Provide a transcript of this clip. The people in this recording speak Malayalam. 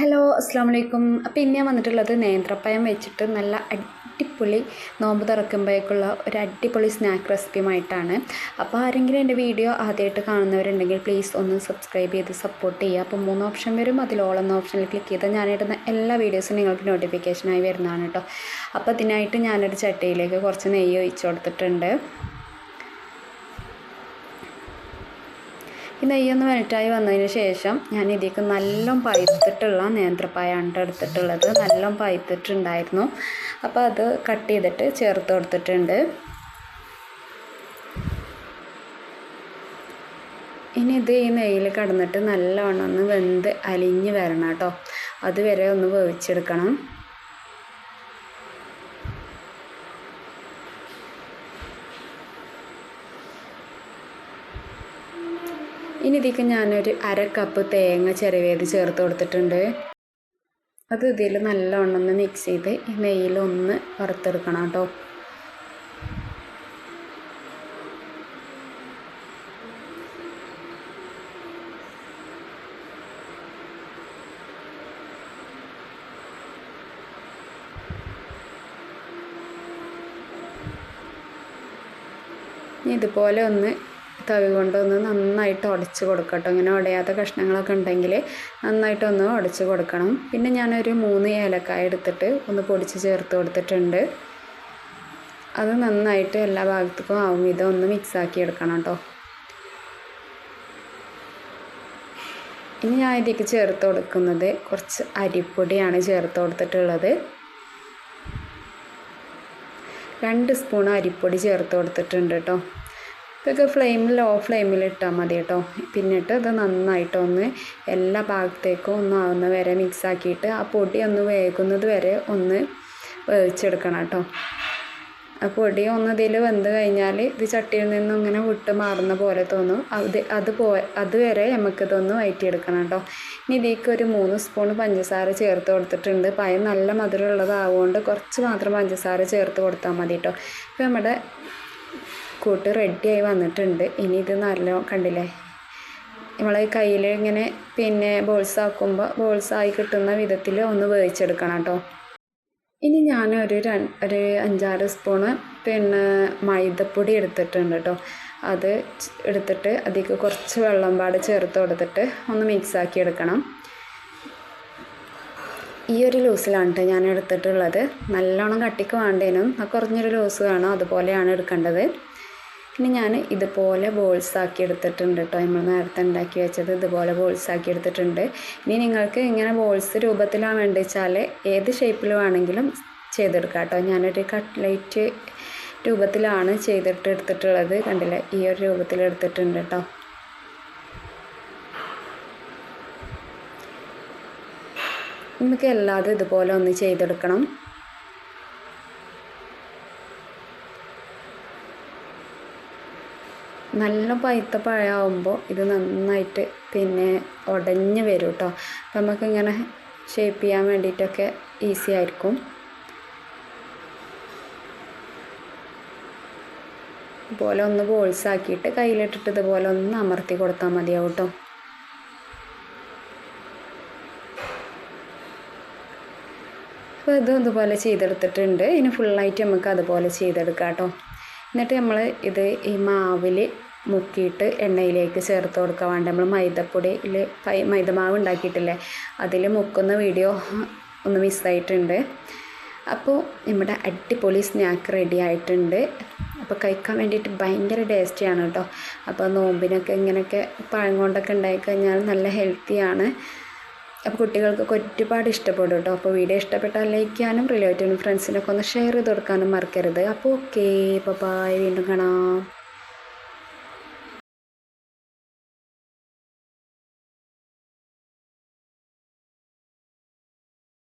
ഹലോ അസ്സാം വലൈക്കും അപ്പോൾ ഇന്ന് ഞാൻ വന്നിട്ടുള്ളത് നേന്ത്രപ്പഴം വെച്ചിട്ട് നല്ല അടിപൊളി നോമ്പ് തുറക്കുമ്പോഴേക്കുള്ള ഒരു അടിപൊളി സ്നാക്ക് റെസിപ്പിയുമായിട്ടാണ്. അപ്പോൾ ആരെങ്കിലും എന്റെ വീഡിയോ ആദ്യമായിട്ട് കാണുന്നവരുണ്ടെങ്കിൽ പ്ലീസ് ഒന്ന് സബ്സ്ക്രൈബ് ചെയ്ത് സപ്പോർട്ട് ചെയ്യുക. അപ്പോൾ മൂന്ന് ഓപ്ഷൻ വരും. അതിൽ ഓൾ എന്ന ഓപ്ഷനിൽ ക്ലിക്ക് ചെയ്താൽ ഞാനിടുന്ന എല്ലാ വീഡിയോസും നിങ്ങൾക്ക് നോട്ടിഫിക്കേഷനായി വരുന്നതാണ് കേട്ടോ. അപ്പോൾ അതിനായിട്ട് ഞാനൊരു ചട്ടിയിലേക്ക് കുറച്ച് നെയ്യ് ഒഴിച്ചു കൊടുത്തിട്ടുണ്ട്. ഈ നെയ്യൊന്ന് മെൽറ്റായി വന്നതിന് ശേഷം ഞാൻ ഇതിലേക്ക് നല്ല പഴുത്തിട്ടുള്ള നേന്ത്രപ്പായാണ് എടുത്തിട്ടുള്ളത്. നല്ല പഴുത്തിട്ടുണ്ടായിരുന്നു. അപ്പോൾ അത് കട്ട് ചെയ്തിട്ട് ചേർത്ത് കൊടുത്തിട്ടുണ്ട്. ഇനി ഇത് ഈ നെയ്യിൽ കിടന്നിട്ട് നല്ലവണ്ണം ഒന്ന് വെന്ത് അലിഞ്ഞ് വരണം കേട്ടോ. അതുവരെ ഒന്ന് വേവിച്ചെടുക്കണം. ഇനി ഇതിലേക്ക് ഞാനൊരു അര കപ്പ് തേങ്ങ ചിരവിയത് ചേർത്ത് കൊടുത്തിട്ടുണ്ട്. അത് ഇതിൽ നല്ലവണ്ണം ഒന്ന് മിക്സ് ചെയ്ത് ഈ നെയ്യിലൊന്ന് വറുത്തെടുക്കണം കേട്ടോ. ഇതുപോലെ ഒന്ന് തവി കൊണ്ടൊന്ന് നന്നായിട്ട് ഉടച്ച് കൊടുക്കട്ടോ. ഇങ്ങനെ ഉടയാത്ത കഷ്ണങ്ങളൊക്കെ ഉണ്ടെങ്കിൽ നന്നായിട്ടൊന്ന് ഉടച്ച് കൊടുക്കണം. പിന്നെ ഞാനൊരു മൂന്ന് ഏലക്കായ എടുത്തിട്ട് ഒന്ന് പൊടിച്ച് ചേർത്ത് കൊടുത്തിട്ടുണ്ട്. അത് നന്നായിട്ട് എല്ലാ ഭാഗത്തേക്കും ആവും. വിധം ഒന്ന് മിക്സാക്കി എടുക്കണം കേട്ടോ. ഇനി ഞാൻ ഇതിലേക്ക് ചേർത്ത് കൊടുക്കുന്നത് കുറച്ച് അരിപ്പൊടിയാണ് ചേർത്ത് കൊടുത്തിട്ടുള്ളത്. രണ്ട് സ്പൂൺ അരിപ്പൊടി ചേർത്ത് കൊടുത്തിട്ടുണ്ട് കേട്ടോ. ഇതൊക്കെ ഫ്ലെയിമിൽ ലോ ഫ്ലെയിമിൽ ഇട്ടാൽ മതി കേട്ടോ. പിന്നിട്ട് ഇത് നന്നായിട്ടൊന്ന് എല്ലാ ഭാഗത്തേക്കും ഒന്ന് ആവുന്ന വരെ മിക്സ് ആക്കിയിട്ട് ആ പൊടി ഒന്ന് വേകുന്നത് വരെ ഒന്ന് വേവിച്ചെടുക്കണം കേട്ടോ. ആ പൊടി ഒന്ന് ഇതിൽ വെന്ത് കഴിഞ്ഞാൽ ഇത് ചട്ടിയിൽ നിന്നും ഇങ്ങനെ വിട്ട് മാറുന്ന പോലെ തോന്നും. അത് അത് പോ അതുവരെ നമുക്കിതൊന്ന് വയറ്റിയെടുക്കണം കേട്ടോ. ഇനി ഇതിലേക്ക് ഒരു മൂന്ന് സ്പൂൺ പഞ്ചസാര ചേർത്ത് കൊടുത്തിട്ടുണ്ട്. പയം നല്ല മധുരമുള്ളതാവുകൊണ്ട് കുറച്ച് മാത്രം പഞ്ചസാര ചേർത്ത് കൊടുത്താൽ മതി കേട്ടോ. ഇപ്പോൾ നമ്മുടെ കൂട്ട് റെഡിയായി വന്നിട്ടുണ്ട്. ഇനി ഇത് നല്ല കണ്ടില്ലേ? നമ്മൾ കയ്യിൽ ഇങ്ങനെ പിന്നെ ബോൾസ് ആക്കുമ്പോൾ ബോൾസ് ആയി കിട്ടുന്ന വിധത്തിൽ ഒന്ന് വേവിച്ചെടുക്കണം കേട്ടോ. ഇനി ഞാൻ ഒരു ഒരു അഞ്ചാറ് സ്പൂണ് പിന്നെ മൈദപ്പൊടി എടുത്തിട്ടുണ്ട് കേട്ടോ. അത് എടുത്തിട്ട് അതിലേക്ക് കുറച്ച് വെള്ളം പാട് ചേർത്ത് കൊടുത്തിട്ട് ഒന്ന് മിക്സ് ആക്കി എടുക്കണം. ഈ ഒരു ലൂസിലാണ് കേട്ടോ ഞാൻ എടുത്തിട്ടുള്ളത്. നല്ലോണം കട്ടിക്ക് വേണ്ടേനും കുറഞ്ഞൊരു ലൂസ് വേണം അതുപോലെയാണ് എടുക്കേണ്ടത്. ഇനി ഞാൻ ഇതുപോലെ ബോൾസ് ആക്കി എടുത്തിട്ടുണ്ട് കേട്ടോ നമ്മൾ നേരത്തെ ഉണ്ടാക്കി വെച്ചത് ഇതുപോലെ ബോൾസ് ആക്കി എടുത്തിട്ടുണ്ട്. ഇനി നിങ്ങൾക്ക് ഇങ്ങനെ ബോൾസ് രൂപത്തിലാണ് വേണ്ടത് വെച്ചാൽ ഏത് ഷേപ്പിൽ വേണമെങ്കിലും ചെയ്തെടുക്കാം കേട്ടോ ഞാനൊരു കട്ട്ലൈറ്റ് രൂപത്തിലാണ് ചെയ്തിട്ട് എടുത്തിട്ടുള്ളത്. കണ്ടില്ലേ? ഈ ഒരു രൂപത്തിൽ എടുത്തിട്ടുണ്ട് കേട്ടോ നമുക്ക് എല്ലാതും ഇതുപോലെ ഒന്ന് ചെയ്തെടുക്കണം. നല്ല പഴുത്ത പഴമാകുമ്പോൾ ഇത് നന്നായിട്ട് പിന്നെ ഉടഞ്ഞ് വരും കേട്ടോ അപ്പം നമുക്കിങ്ങനെ ഷേപ്പ് ചെയ്യാൻ വേണ്ടിയിട്ടൊക്കെ ഈസി ആയിരിക്കും. ഇതുപോലെ ഒന്ന് ബോൾസ് ആക്കിയിട്ട് കയ്യിലിട്ടിട്ട് ഇതുപോലെ ഒന്ന് അമർത്തി കൊടുത്താൽ മതിയാവും കേട്ടോ അപ്പോൾ ഇതും ഇതുപോലെ ചെയ്തെടുത്തിട്ടുണ്ട്. ഇനി ഫുള്ളായിട്ട് നമുക്ക് അതുപോലെ ചെയ്തെടുക്കാം കേട്ടോ എന്നിട്ട് നമ്മൾ ഇത് ഈ മാവിൽ മുക്കിയിട്ട് എണ്ണയിലേക്ക് ചേർത്ത് കൊടുക്കാൻ വേണ്ട നമ്മൾ മൈദപ്പൊടിയിൽ മൈദമാവ് ഉണ്ടാക്കിയിട്ടില്ലേ? അതിൽ മുക്കുന്ന വീഡിയോ ഒന്ന് മിസ്സായിട്ടുണ്ട്. അപ്പോൾ നമ്മുടെ അടിപൊളി സ്നാക്ക് റെഡി ആയിട്ടുണ്ട്. അപ്പോൾ കഴിക്കാൻ വേണ്ടിയിട്ട് ഭയങ്കര ടേസ്റ്റിയാണ് കേട്ടോ. അപ്പോൾ നോമ്പിനൊക്കെ ഇങ്ങനെയൊക്കെ പഴം കൊണ്ടൊക്കെ ഉണ്ടായിക്കഴിഞ്ഞാൽ നല്ല ഹെൽത്തിയാണ് അപ്പോൾ കുട്ടികൾക്കൊക്കെ ഒരുപാട് ഇഷ്ടപ്പെടും കേട്ടോ. അപ്പോൾ വീഡിയോ ഇഷ്ടപ്പെട്ടാൽ ലൈക്ക് ചെയ്യാനും റിലേറ്റീവിനും ഫ്രണ്ട്സിനൊക്കെ ഒന്ന് ഷെയർ ചെയ്ത് കൊടുക്കാനും മറക്കരുത്. അപ്പോൾ ഓക്കെ ബൈ വീണ്ടും കാണാം.